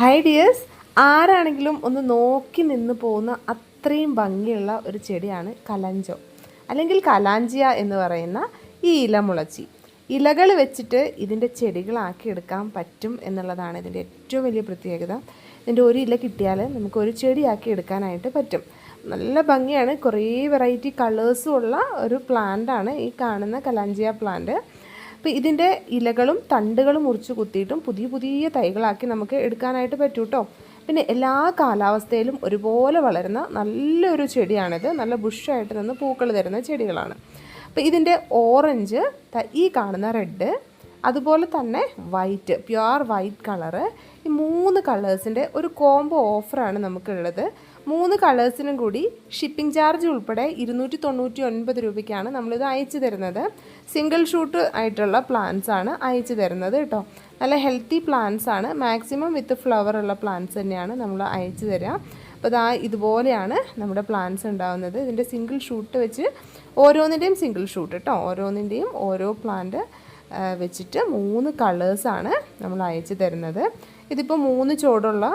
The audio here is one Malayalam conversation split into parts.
ഹൈ ഡിയേഴ്സ് ആരാണെങ്കിലും ഒന്ന് നോക്കി നിന്ന് പോകുന്ന അത്രയും ഭംഗിയുള്ള ഒരു ചെടിയാണ് കലഞ്ചോ. അല്ലെങ്കിൽ കലാഞ്ചിയ എന്ന് പറയുന്ന ഈ ഇലമുളച്ചി ഇലകൾ വെച്ചിട്ട് ഇതിന്റെ ചെടികളാക്കി എടുക്കാൻ പറ്റും എന്നുള്ളതാണ് ഇതിന്റെ ഏറ്റവും വലിയ പ്രത്യേകത. ഇതിന്റെ ഒരു ഇല കിട്ടിയാൽ നമുക്ക് ഒരു ചെടിയാക്കി എടുക്കാനായിട്ട് പറ്റും. നല്ല ഭംഗിയാണ്. കുറേ വെറൈറ്റി കളേഴ്സും ഉള്ള ഒരു പ്ലാന്റാണ് ഈ കാണുന്ന കലാഞ്ചിയ പ്ലാന്റ് അപ്പോൾ ഇതിന്റെ ഇലകളും തണ്ടുകളും മുറിച്ച് കുത്തിയിട്ടും പുതിയ പുതിയ തൈകളാക്കി നമുക്ക് എടുക്കാനായിട്ട് പറ്റും കേട്ടോ പിന്നെ എല്ലാ കാലാവസ്ഥയിലും ഒരുപോലെ വളരുന്ന നല്ലൊരു ചെടിയാണിത്. നല്ല ബുഷായിട്ട് നിന്ന് പൂക്കൾ തരുന്ന ചെടികളാണ്. അപ്പോൾ ഇതിന്റെ ഓറഞ്ച് ഈ കാണുന്ന റെഡ് അതുപോലെ തന്നെ വൈറ്റ് പ്യുവർ വൈറ്റ് കളറ് ഈ മൂന്ന് കളേഴ്സിന്റെ ഒരു കോംബോ ഓഫറാണ് നമുക്കുള്ളത്. മൂന്ന് കളേഴ്സിനും കൂടി ഷിപ്പിംഗ് ചാർജ് ഉൾപ്പെടെ ഇരുന്നൂറ്റി തൊണ്ണൂറ്റി ഒൻപത് രൂപയ്ക്കാണ് നമ്മളിത് അയച്ചു തരുന്നത്. സിംഗിൾ ഷൂട്ട് ആയിട്ടുള്ള പ്ലാന്റ്സ് ആണ് അയച്ചു തരുന്നത് കേട്ടോ. നല്ല ഹെൽത്തി പ്ലാന്റ്സ് ആണ്. മാക്സിമം വിത്ത് ഫ്ലവർ ഉള്ള പ്ലാന്റ്സ് തന്നെയാണ് നമ്മൾ അയച്ചു തരിക അപ്പോൾ ഇതാ ഇതുപോലെയാണ് നമ്മുടെ പ്ലാന്റ്സ് ഉണ്ടാകുന്നത് ഇതിന്റെ സിംഗിൾ ഷൂട്ട് വെച്ച് ഓരോന്നിന്റെയും സിംഗിൾ ഷൂട്ട് കേട്ടോ. ഓരോന്നിന്റെയും ഓരോ പ്ലാന്റ് വെച്ചിട്ട് മൂന്ന് കളേഴ്സാണ് നമ്മൾ അയച്ചു തരുന്നത്. ഇതിപ്പോൾ മൂന്ന് ചുവടുള്ള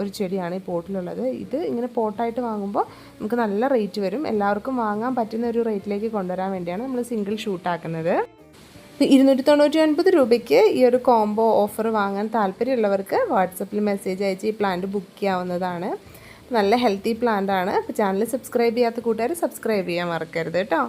ഒരു ചെടിയാണ് ഈ പോട്ടിലുള്ളത്. ഇത് ഇങ്ങനെ പോട്ടായിട്ട് വാങ്ങുമ്പോൾ നമുക്ക് നല്ല റേറ്റ് വരും. എല്ലാവർക്കും വാങ്ങാൻ പറ്റുന്ന ഒരു റേറ്റിലേക്ക് കൊണ്ടുവരാൻ വേണ്ടിയാണ് നമ്മൾ സിംഗിൾ ഷൂട്ടാക്കുന്നത് ഇരുന്നൂറ്റി തൊണ്ണൂറ്റി ഒൻപത് രൂപയ്ക്ക് ഈ ഒരു കോംബോ ഓഫർ വാങ്ങാൻ താല്പര്യമുള്ളവർക്ക് വാട്സപ്പിൽ മെസ്സേജ് അയച്ച് ഈ പ്ലാന്റ് ബുക്ക് ചെയ്യാവുന്നതാണ്. നല്ല ഹെൽത്തി പ്ലാന്റ് ആണ്. അപ്പോൾ ചാനൽ സബ്സ്ക്രൈബ് ചെയ്യാത്ത കൂട്ടുകാർ സബ്സ്ക്രൈബ് ചെയ്യാൻ മറക്കരുത് കേട്ടോ.